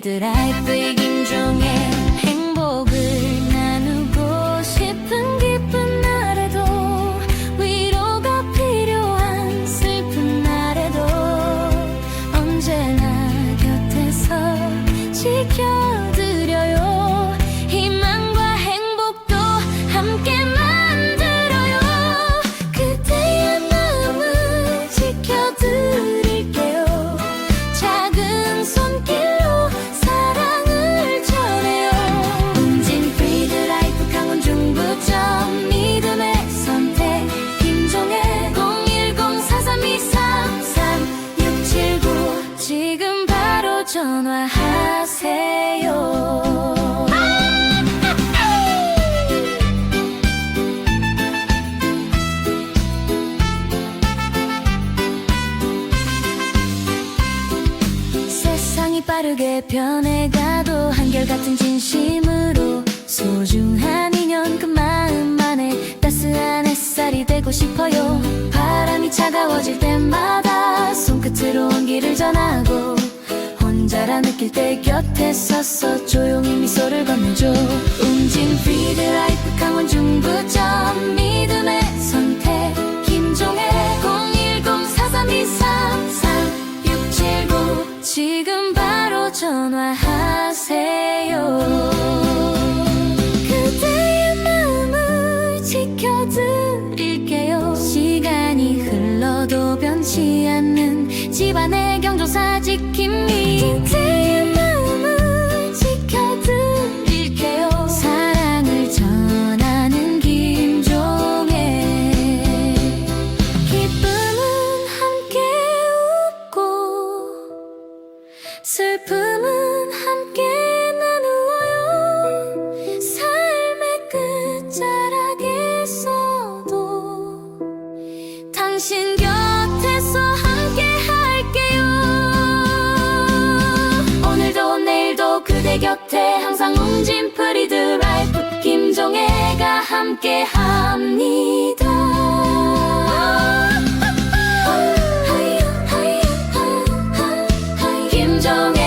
Did I? 전화하세요. 세상이 빠르게 변해가도 한결같은 진심으로 소중한 인연 그 마음만에 따스한 햇살이 되고 싶어요 바람이 차가워질 때마다 손끝으로 온기를 전하고 숨막힐 때 곁에 서서 조용히 미소를 건네줘. 웅진 프리드 라이프 강원 중부점 믿음의 선택. 김종의 010-4323-3679 지금 바로 전화하세요. 그대의 마음을 지켜드릴게요. 시간이 흘러도 변치 않는 집안의 경조사 슬픔은 함께 나누어요. 삶의 끝자락에서도 당신 곁에서 함께 할게요. 오늘도 내일도 그대 곁에 항상 웅진 프리드 라이프 김종애가 함께 합니다 show me